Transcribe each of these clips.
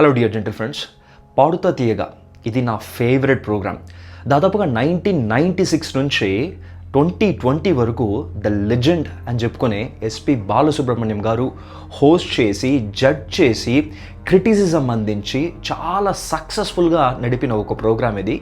Hello dear gentle friends Paaduta Theeyaga. ఇది నా favourite programme దాదాపుగా నైన్టీన్ నైంటీ సిక్స్ నుంచి ట్వంటీ ట్వంటీ వరకు ద లెజెండ్ అని చెప్పుకునే ఎస్పి బాలసుబ్రహ్మణ్యం గారు హోస్ట్ చేసి జడ్జ్ చేసి క్రిటిసిజం అందించి చాలా సక్సెస్ఫుల్గా నడిపిన ఒక ప్రోగ్రామ్ ఇది.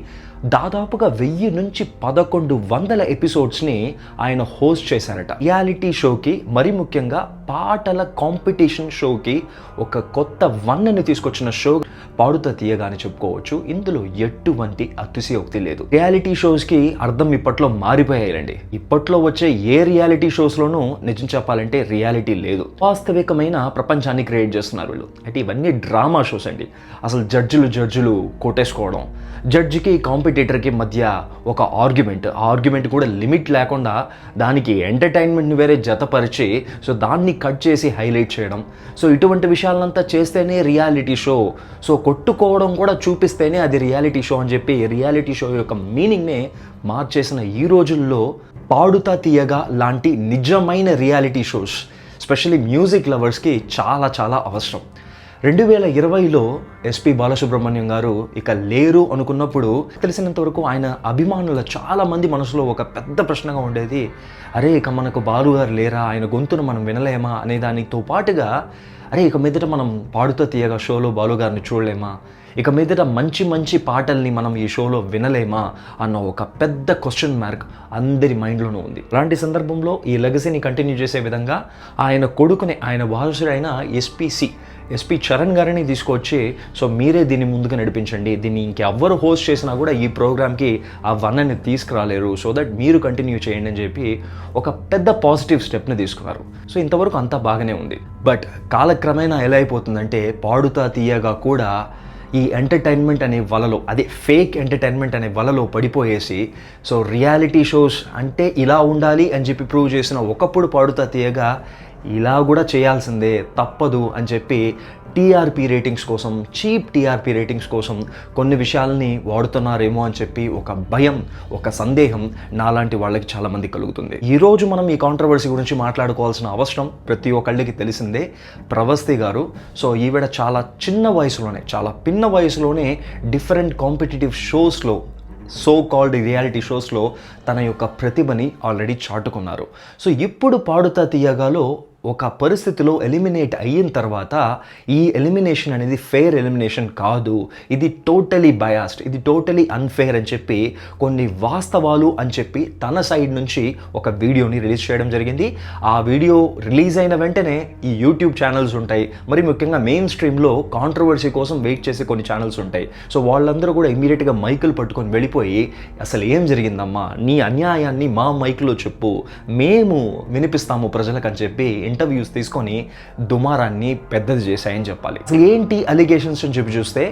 దాదాపుగా వెయ్యి నుంచి పదకొండు వందల ఎపిసోడ్స్ని ఆయన హోస్ట్ చేశారట. రియాలిటీ షోకి మరి ముఖ్యంగా పాటల కాంపిటీషన్ షోకి ఒక కొత్త వన్నని తీసుకొచ్చిన షో పాడుతా తీయగా అని చెప్పుకోవచ్చు. ఇందులో ఎటువంటి అతిశయోక్తి లేదు. రియాలిటీ షోస్కి అర్థం ఇప్పట్లో మారిపోయాయండి ఇప్పట్లో వచ్చే ఏ రియాలిటీ షోస్లోనూ నిజం చెప్పాలంటే రియాలిటీ లేదు. వాస్తవికమైన ప్రపంచాన్ని క్రియేట్ చేస్తున్నారు వీళ్ళు. అంటే ఇవన్నీ డ్రామా షోస్ అండి. అసలు జడ్జిలు జడ్జిలు కొట్టేసుకోవడం. జడ్జికి కాంపిటేటర్కి మధ్య ఒక ఆర్గ్యుమెంట్ ఆ ఆర్గ్యుమెంట్ కూడా లిమిట్ లేకుండా దానికి ఎంటర్టైన్మెంట్ని వేరే జతపరిచి సో దాన్ని కట్ చేసి హైలైట్ చేయడం. సో ఇటువంటి విషయాలంతా చేస్తేనే రియాలిటీ షో సో కొట్టుకోవడం కూడా చూపిస్తేనే అది రియాలిటీ షో అని చెప్పి రియాలిటీ షో యొక్క మీనింగ్నే మార్చేసిన ఈ రోజుల్లో పాడుతా తీయగా లాంటి నిజమైన రియాలిటీ షోస్ స్పెషల్లీ మ్యూజిక్ లవర్స్కి చాలా చాలా అవసరం. రెండు వేల ఇరవైలో ఎస్పి బాలసుబ్రహ్మణ్యం గారు ఇక లేరు అనుకున్నప్పుడు తెలిసినంతవరకు ఆయన అభిమానుల చాలా మంది మనసులో ఒక పెద్ద ప్రశ్నగా ఉండేది అరే ఇక మనకు బాలు గారు లేరా? ఆయన గొంతును మనం వినలేమా? అనే దానితో పాటుగా అరే ఇక మీదట మనం పాడుతూ తీయగా షోలో బాలు గారిని చూడలేమా? ఇక మీదట మంచి మంచి పాటల్ని మనం ఈ షోలో వినలేమా? అన్న ఒక పెద్ద క్వశ్చన్ మార్క్ అందరి మైండ్లోనూ ఉంది. అలాంటి సందర్భంలో ఈ లెగసీని కంటిన్యూ చేసే విధంగా ఆయన కొడుకుని ఆయన వారసుడైన ఎస్పీసి ఎస్పి చరణ్ గారిని తీసుకొచ్చి సో మీరే దీన్ని ముందుకు నడిపించండి. దీన్ని ఇంకెవ్వరు హోస్ట్ చేసినా కూడా ఈ ప్రోగ్రామ్కి ఆ వన్నని తీసుకురాలేరు. సో దట్ మీరు కంటిన్యూ చేయండి అని చెప్పి ఒక పెద్ద పాజిటివ్ స్టెప్ని తీసుకున్నారు. సో ఇంతవరకు అంతా బాగానే ఉంది. బట్ కాలక్రమేణా ఎలా అయిపోతుందంటే పాడుతా తీయగా కూడా ఈ ఎంటర్టైన్మెంట్ అనే వలలో అదే ఫేక్ ఎంటర్టైన్మెంట్ అనే వలలో పడిపోయేసి సో రియాలిటీ షోస్ అంటే ఇలా ఉండాలి అని చెప్పి ప్రూవ్ చేసిన ఒకప్పుడు పాడుతా తీయగా ఇలా కూడా చేయాల్సిందే తప్పదు అని చెప్పి టీఆర్పీ రేటింగ్స్ కోసం చీప్ టీఆర్పీ రేటింగ్స్ కోసం కొన్ని విషయాలని వాడుతున్నారేమో అని చెప్పి ఒక భయం ఒక సందేహం నాలాంటి వాళ్ళకి చాలామంది కలుగుతుంది. ఈరోజు మనం ఈ కాంట్రవర్సీ గురించి మాట్లాడుకోవాల్సిన అవసరం ప్రతి ఒక్కళ్ళకి తెలిసిందే. ప్రవస్తి గారు సో ఈవిడ చాలా చిన్న వయసులోనే చాలా పిన్న వయసులోనే డిఫరెంట్ కాంపిటేటివ్ షోస్లో సో కాల్డ్ రియాలిటీ షోస్లో తన యొక్క ప్రతిభని ఆల్రెడీ చాటుకున్నారు. సో ఇప్పుడు పాడుతా తీయగాలో ఒక పరిస్థితిలో ఎలిమినేట్ అయిన తర్వాత ఈ ఎలిమినేషన్ అనేది ఫెయిర్ ఎలిమినేషన్ కాదు. ఇది టోటలీ బయాస్డ్ ఇది టోటలీ అన్ఫెయిర్ అని చెప్పి కొన్ని వాస్తవాలు అని చెప్పి తన సైడ్ నుంచి ఒక వీడియోని రిలీజ్ చేయడం జరిగింది. ఆ వీడియో రిలీజ్ అయిన వెంటనే ఈ యూట్యూబ్ ఛానల్స్ ఉంటాయి. మరి ముఖ్యంగా మెయిన్ స్ట్రీమ్లో కాంట్రవర్సీ కోసం వెయిట్ చేసే కొన్ని ఛానల్స్ ఉంటాయి. సో వాళ్ళందరూ కూడా ఇమీడియట్గా మైకులు పట్టుకొని వెళ్ళిపోయి అసలు ఏం జరిగిందమ్మా? నీ అన్యాయాన్ని మా మైక్లో చెప్పు. మేము వినిపిస్తాము ప్రజలకు అని చెప్పి ఇంటర్వ్యూస్ తీసుకొని దుమారాన్ని పెద్దది చేశాయని చెప్పాలి. అసలు ఏంటి అలిగేషన్స్ అని చెప్పి చూస్తే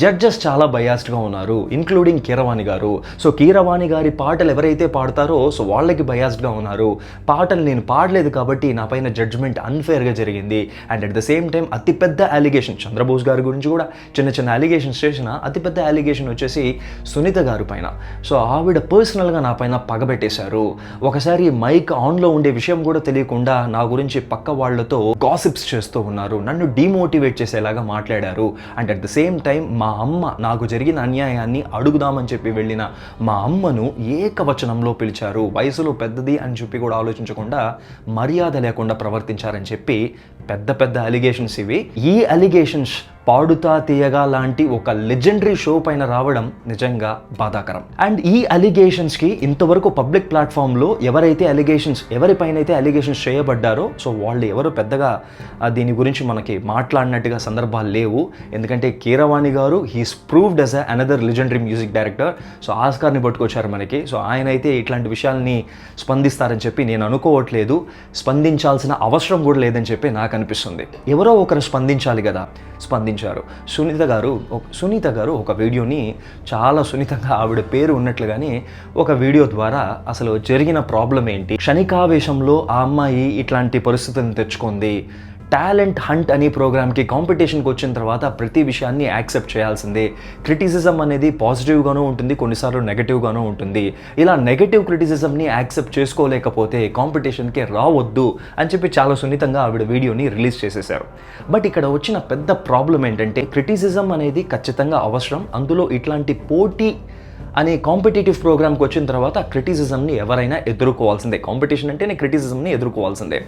జడ్జెస్ చాలా బయాస్డ్గా ఉన్నారు ఇంక్లూడింగ్ కీరవాణి గారు. సో కీరవాణి గారి పాటలు ఎవరైతే పాడతారో సో వాళ్ళకి బయాస్డ్గా ఉన్నారు. పాటలు నేను పాడలేదు కాబట్టి నా పైన జడ్జ్మెంట్ అన్ఫేర్గా జరిగింది. And at the same time అతిపెద్ద అలిగేషన్ చంద్రబోస్ గారి గురించి కూడా చిన్న చిన్న అలిగేషన్స్ చేసిన అతిపెద్ద అలిగేషన్ వచ్చేసి సునీత గారి పైన. సో ఆవిడ పర్సనల్గా నా పైన పగబెట్టేశారు. ఒకసారి మైక్ ఆన్లో ఉండే విషయం కూడా తెలియకుండా నా గురించి పక్క వాళ్ళతో గాసిప్స్ చేస్తూ ఉన్నారు. నన్ను డిమోటివేట్ చేసేలాగా మాట్లాడారు. And at the same time మా అమ్మ నాకు జరిగిన అన్యాయాన్ని అడుగుదామని చెప్పి వెళ్ళిన మా అమ్మను ఏకవచనంలో పిలిచారు. వయసులో పెద్దది అని చెప్పి కూడా ఆలోచించకుండా మర్యాద లేకుండా ప్రవర్తించారని చెప్పి పెద్ద పెద్ద అలిగేషన్స్ ఇవి. ఈ అలిగేషన్స్ పాడుతా తీయగా లాంటి ఒక లెజెండరీ షో పైన రావడం నిజంగా బాధాకరం. అండ్ ఈ అలిగేషన్స్కి ఇంతవరకు పబ్లిక్ ప్లాట్ఫామ్లో ఎవరైతే అలిగేషన్స్ ఎవరిపైన అయితే అలిగేషన్స్ చేయబడ్డారో సో వాళ్ళు ఎవరు పెద్దగా దీని గురించి మనకి మాట్లాడినట్టుగా సందర్భాలు లేవు. ఎందుకంటే Keeravani garu he's proved as a another legendary music director so ఆస్కార్ని పట్టుకొచ్చారు మనకి. సో ఆయన అయితే ఇట్లాంటి విషయాల్ని స్పందిస్తారని చెప్పి నేను అనుకోవట్లేదు. స్పందించాల్సిన అవసరం కూడా లేదని చెప్పి నాకు అనిపిస్తుంది. ఎవరో ఒకరు స్పందించాలి కదా. స్పంది స్పందించారు. సునీత గారు సునీత గారు ఒక వీడియోని చాలా సున్నితంగా ఆవిడ పేరు ఉన్నట్లుగానే ఒక వీడియో ద్వారా అసలు జరిగిన ప్రాబ్లం ఏంటి? క్షణికావేశంలో ఆ అమ్మాయి ఇట్లాంటి పరిస్థితిని తెచ్చుకుంది. టాలెంట్ హంట్ అనే ప్రోగ్రామ్కి కాంపిటీషన్కి వచ్చిన తర్వాత ప్రతి విషయాన్ని యాక్సెప్ట్ చేయాల్సిందే. క్రిటిసిజం అనేది పాజిటివ్గానూ ఉంటుంది కొన్నిసార్లు నెగటివ్గానూ ఉంటుంది. ఇలా నెగటివ్ క్రిటిసిజంని యాక్సెప్ట్ చేసుకోలేకపోతే కాంపిటీషన్కి రావద్దు అని చెప్పి చాలా సున్నితంగా ఆవిడ వీడియోని రిలీజ్ చేసేశారు. బట్ ఇక్కడ వచ్చిన పెద్ద ప్రాబ్లం ఏంటంటే క్రిటిసిజం అనేది ఖచ్చితంగా అవసరం. అందులో ఇట్లాంటి పోటీ అనే కాంపిటేటివ్ ప్రోగ్రామ్కి వచ్చిన తర్వాత క్రిటిసిజంని ఎవరైనా ఎదుర్కోవాల్సిందే. కాంపిటీషన్ అంటేనే క్రిటిసిజంని ఎదుర్కోవాల్సిందే.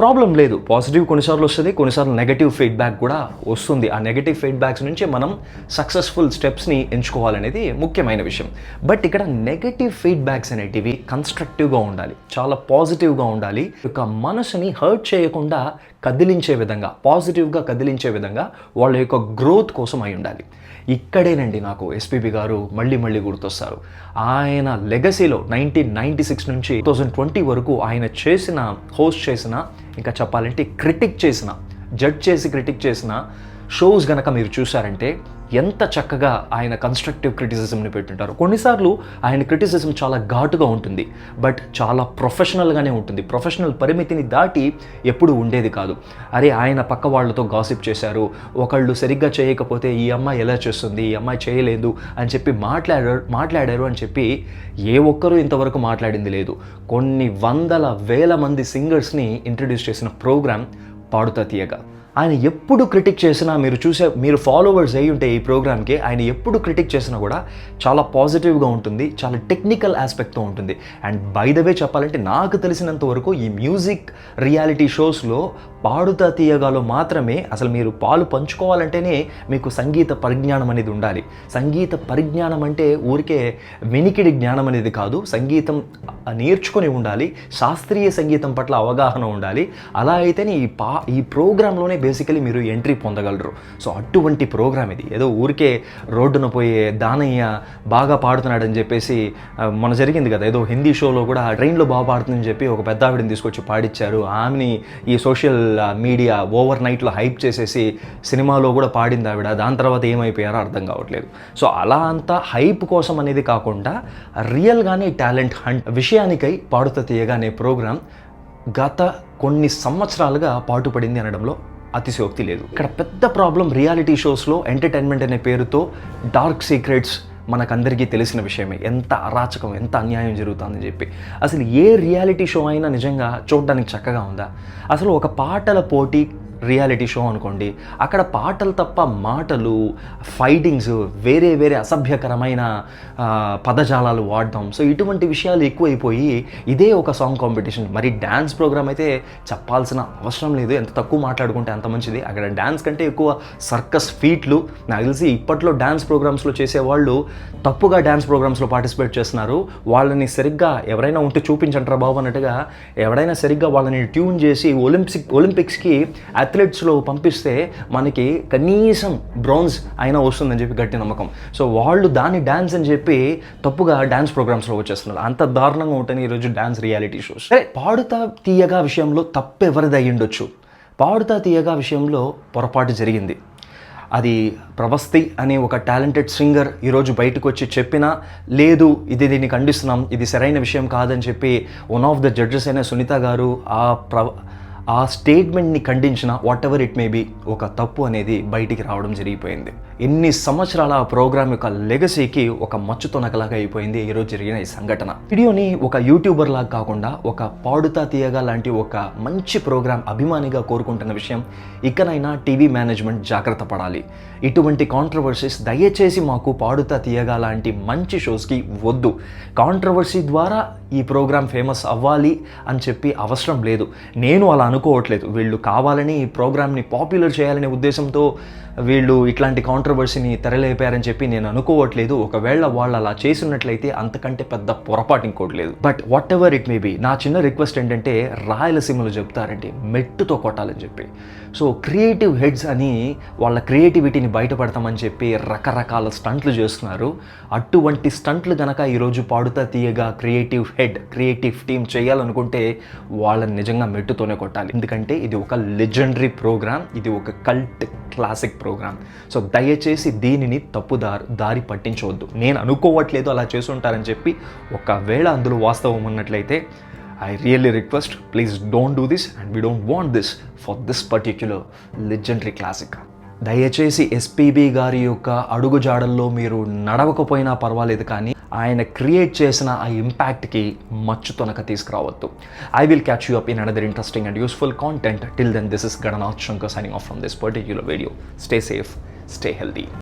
ప్రాబ్లం లేదు. పాజిటివ్ కొన్నిసార్లు వస్తుంది కొన్నిసార్లు నెగటివ్ ఫీడ్బ్యాక్ కూడా వస్తుంది. ఆ నెగటివ్ ఫీడ్బ్యాక్స్ నుంచి మనం సక్సెస్ఫుల్ స్టెప్స్ని ఎంచుకోవాలనేది ముఖ్యమైన విషయం. బట్ ఇక్కడ నెగటివ్ ఫీడ్బ్యాక్స్ అనేటివి కన్స్ట్రక్టివ్గా ఉండాలి. చాలా పాజిటివ్గా ఉండాలి. ఒక మనసుని హర్ట్ చేయకుండా కదిలించే విధంగా పాజిటివ్గా కదిలించే విధంగా వాళ్ళ యొక్క గ్రోత్ కోసం అయి ఉండాలి. ఇక్కడేనండి నాకు ఎస్పీబి గారు మళ్ళీ మళ్ళీ గుర్తొస్తారు. ఆయన లెగసీలో నైన్టీన్ నైంటీ సిక్స్ నుంచి టూ థౌజండ్ ట్వంటీ వరకు ఆయన చేసిన హోస్ట్ చేసిన ఇంకా చెప్పాలంటే క్రిటిక్ చేసిన జడ్జ్ చేసి క్రిటిక్ చేసిన షోస్ గనక మీరు చూసారంటే ఎంత చక్కగా ఆయన కన్స్ట్రక్టివ్ క్రిటిసిజంని పెట్టుంటారు. కొన్నిసార్లు ఆయన క్రిటిసిజం చాలా ఘాటుగా ఉంటుంది బట్ చాలా ప్రొఫెషనల్గానే ఉంటుంది. ప్రొఫెషనల్ పరిమితిని దాటి ఎప్పుడు ఉండేది కాదు. అరే ఆయన పక్క వాళ్ళతో గాసిప్ చేశారు ఒకళ్ళు సరిగ్గా చేయకపోతే ఈ అమ్మాయి ఎలా చేస్తుంది ఈ అమ్మాయి చేయలేదు అని చెప్పి మాట్లాడారు మాట్లాడారు అని చెప్పి ఏ ఒక్కరూ ఇంతవరకు మాట్లాడింది లేదు. కొన్ని వందల వేల మంది సింగర్స్ని ఇంట్రడ్యూస్ చేసిన ప్రోగ్రామ్ పాడుతా తీయగా. ఆయన ఎప్పుడు క్రిటిక్ చేసినా మీరు చూసే మీరు ఫాలోవర్స్ అయి ఉంటే ఈ ప్రోగ్రామ్కి ఆయన ఎప్పుడు క్రిటిక్ చేసినా కూడా చాలా పాజిటివ్గా ఉంటుంది చాలా టెక్నికల్ ఆస్పెక్ట్తో ఉంటుంది. అండ్ బై ద వే చెప్పాలంటే నాకు తెలిసినంత వరకు ఈ మ్యూజిక్ రియాలిటీ షోస్లో పాడుతా తీయగాలో మాత్రమే అసలు మీరు పాలు పంచుకోవాలంటేనే మీకు సంగీత పరిజ్ఞానం అనేది ఉండాలి. సంగీత పరిజ్ఞానం అంటే ఊరికే వెనికిడి జ్ఞానం అనేది కాదు. సంగీతం నేర్చుకొని ఉండాలి. శాస్త్రీయ సంగీతం పట్ల అవగాహన ఉండాలి. అలా అయితేనే ఈ పా ఈ ప్రోగ్రాంలోనే బేసికలీ మీరు ఎంట్రీ పొందగలరు. సో అటువంటి ప్రోగ్రామ్ ఇది. ఏదో ఊరికే రోడ్డున పోయే దానయ్య బాగా పాడుతున్నాడని చెప్పేసి మన జరిగింది కదా. ఏదో హిందీ షోలో కూడా ట్రైన్లో బాగా పాడుతుందని చెప్పి ఒక పెద్ద ఆవిడని తీసుకొచ్చి పాడిచ్చారు. ఆమెని ఈ సోషల్ మీడియా ఓవర్ నైట్లో హైప్ చేసేసి సినిమాలో కూడా పాడింది ఆవిడ దాని తర్వాత ఏమైపోయారో అర్థం కావట్లేదు. సో అలా అంతా హైప్ కోసం అనేది కాకుండా రియల్గానే టాలెంట్ హంట్ విషయానికై పాడుత తీయగా అనే ప్రోగ్రాం గత కొన్ని సంవత్సరాలుగా పాటుపడింది అనడంలో అతిశయోక్తి లేదు. ఇక్కడ పెద్ద ప్రాబ్లం రియాలిటీ షోస్లో ఎంటర్టైన్మెంట్ అనే పేరుతో డార్క్ సీక్రెట్స్ మనకందరికీ తెలిసిన విషయమే. ఎంత అరాచకం ఎంత అన్యాయం జరుగుతుందని చెప్పి. అసలు ఏ రియాలిటీ షో అయినా నిజంగా చూడడానికి చక్కగా ఉందా? అసలు ఒక పాటల పోటీ రియాలిటీ షో అనుకోండి అక్కడ పాటలు తప్ప మాటలు ఫైటింగ్స్ వేరే వేరే అసభ్యకరమైన పదజాలాలు వాడడం సో ఇటువంటి విషయాలు ఎక్కువైపోయి ఇదే ఒక సాంగ్ కాంపిటీషన్. మరి డ్యాన్స్ ప్రోగ్రామ్ అయితే చెప్పాల్సిన అవసరం లేదు. ఎంత తక్కువ మాట్లాడుకుంటే అంత మంచిది. అక్కడ డ్యాన్స్ కంటే ఎక్కువ సర్కస్ ఫీట్లు. నాకు తెలిసి ఇప్పట్లో డ్యాన్స్ ప్రోగ్రామ్స్లో చేసేవాళ్ళు తప్పుగా డ్యాన్స్ ప్రోగ్రామ్స్లో పార్టిసిపేట్ చేస్తున్నారు. వాళ్ళని సరిగ్గా ఎవరైనా ఉంటే చూపించంటారా బాబు అన్నట్టుగా ఎవరైనా సరిగ్గా వాళ్ళని ట్యూన్ చేసి ఒలింపిక్స్ ఒలింపిక్స్కి అథ్లెట్స్లో పంపిస్తే మనకి కనీసం బ్రాంజ్ అయినా వస్తుందని చెప్పి గట్టి నమ్మకం. సో వాళ్ళు దాన్ని డ్యాన్స్ అని చెప్పి తప్పుగా డ్యాన్స్ ప్రోగ్రామ్స్లో వచ్చేస్తున్నారు. అంత దారుణంగా ఉంటాయి ఈరోజు డ్యాన్స్ రియాలిటీ షోస్ సరే పాడుతా తీయగా విషయంలో తప్పు ఎవరిది అయ్యుండొచ్చు పాడుతా తీయగా విషయంలో పొరపాటు జరిగింది. అది ప్రభస్తి అనే ఒక టాలెంటెడ్ సింగర్ ఈరోజు బయటకు వచ్చి చెప్పినా లేదు ఇది దీన్ని ఖండిస్తున్నాం ఇది సరైన విషయం కాదని చెప్పి వన్ ఆఫ్ ద జడ్జెస్ అయిన సునీత గారు ఆ ప్ర ఆ స్టేట్మెంట్ని ఖండించిన whatever it may be ఒక తప్పు అనేది బయటికి రావడం జరిగిపోయింది. ఎన్ని సంవత్సరాల ఆ ప్రోగ్రామ్ యొక్క లెగసీకి ఒక మచ్చు తొనకలాగా అయిపోయింది ఈరోజు జరిగిన ఈ సంఘటన. వీడియోని ఒక యూట్యూబర్ లాగా కాకుండా ఒక పాడుతా తీయగా లాంటి ఒక మంచి ప్రోగ్రామ్ అభిమానిగా కోరుకుంటున్న విషయం ఇకనైనా టీవీ మేనేజ్మెంట్ జాగ్రత్త పడాలి. ఇటువంటి కాంట్రవర్సీస్ దయచేసి మాకు పాడుతా తీయగా లాంటి మంచి షోస్కి వద్దు. కాంట్రవర్సీ ద్వారా ఈ ప్రోగ్రామ్ ఫేమస్ అవ్వాలి అని చెప్పి అవసరం లేదు. నేను అలా అనుకోవట్లేదు. వీళ్ళు కావాలని ఈ ప్రోగ్రామ్ని పాపులర్ చేయాలనే ఉద్దేశంతో వీళ్ళు ఇట్లాంటి కాంట్రవర్సీని తెరలేపారని చెప్పి నేను అనుకోవట్లేదు. ఒకవేళ వాళ్ళు అలా చేసినట్లయితే అంతకంటే పెద్ద పొరపాటు ఇంకోటి లేదు. But whatever it may be నా చిన్న రిక్వెస్ట్ ఏంటంటే రాయలసీమలో చెప్తారండి మెట్టుతో కొట్టాలని చెప్పి. సో క్రియేటివ్ హెడ్స్ అని వాళ్ళ క్రియేటివిటీని బయటపడతామని చెప్పి రకరకాల స్టంట్లు చేస్తున్నారు. అటువంటి స్టంట్లు గనక ఈరోజు పాడుతా తీయగా క్రియేటివ్ హెడ్ క్రియేటివ్ టీమ్ చేయాలనుకుంటే వాళ్ళని నిజంగా మెట్టుతోనే కొట్టాలి. ఎందుకంటే ఇది ఒక లెజెండరీ ప్రోగ్రామ్ ఇది ఒక కల్ట్ క్లాసిక్ ప్రోగ్రామ్ సో దయచేసి దీనిని తప్పు దారి దారి పట్టించవద్దు. నేను అనుకోవట్లేదు అలా చేసుంటారని చెప్పి ఒకవేళ అందులో వాస్తవం ఉన్నట్లయితే I really request please don't do this and we don't want this for this particular legendary classic దయచేసి ఎస్పీబీ గారి యొక్క అడుగుజాడల్లో మీరు నడవకపోయినా పర్వాలేదు కానీ ఆయన క్రియేట్ చేసిన ఆ ఇంపాక్ట్కి మచ్చు తొనక తీసుకురావద్దు. I will catch you up in another interesting and useful content till then this is Gananath Shankar signing off from this particular video stay safe stay healthy